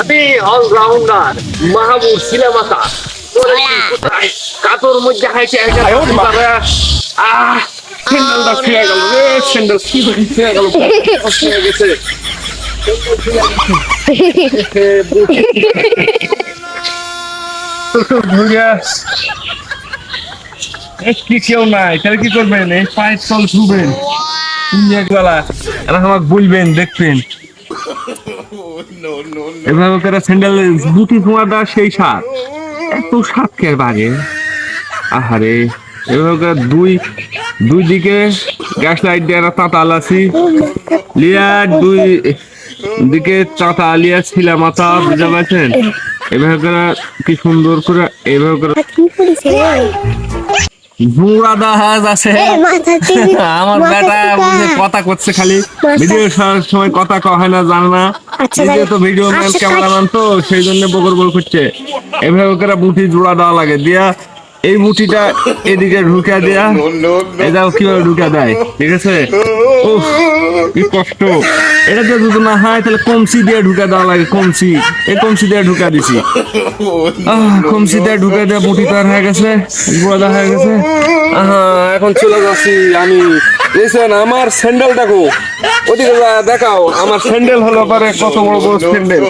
আমি অলরাউন্ডার মাহবুব সিলেমাতা কাতর মধ্যে হাইছে একটা আহ স্যান্ডেলটা ছিঁড়ে গেল রে স্যান্ডেল কি ছিঁড়ে গেল? ছিঁড়ে গেছে কি কেউ নাই তাহলে কি করবেন? এই পায়ের তল শুবেন একবেলা এখন আমাকে বলবেন দেখবেন। এভাবে করে স্যান্ডেল বুটি ধোঁয়াটা সেই সাত এত সাত কে বাগে আহারে এভাবে করে দুই দুই দিকে গ্যাস লাইট দিয়ে একটা তাঁতা আলাসি লিয়া দুই দিকে চাতা আলিয়া ছিলা মাথা বুঝতে পারছেন? এভাবে করে কি সুন্দর করে এভাবে করে জোড়া দাহাজ আছে। আমার বেটা কথা করছে খালি। ভিডিও সময় কথা কয় হয় না জানে না। আচ্ছা, তো ভিডিও ম্যান ক্যামেরাম্যান তো সেই জন্য বকর বকর করছে এভাবে করে বুটি জোড়া দেওয়া লাগে। দিয়া এই বুটিটা এদিকে ঢুকে দেয়া দেখো কীভাবে ঢুকে দেয়। ঠিক আছে উফ, কি কষ্ট। এটা দিয়ে যদি না হয় তাহলে কমসি দিয়ে ঢুকে দেওয়া লাগে কমসি। এই কমসি দিয়ে ঢুকা দিছি। আহ কমসি দিয়ে ঢুকে দেওয়া বুটি তার হয়ে গেছে গোড়া হয়ে গেছে। আহা এখন চলে যাচ্ছি আমি আমার স্যান্ডেল দেখো ওদিকে দেখাও আমার স্যান্ডেল হলো পারে কত বড় বড় স্যান্ডেল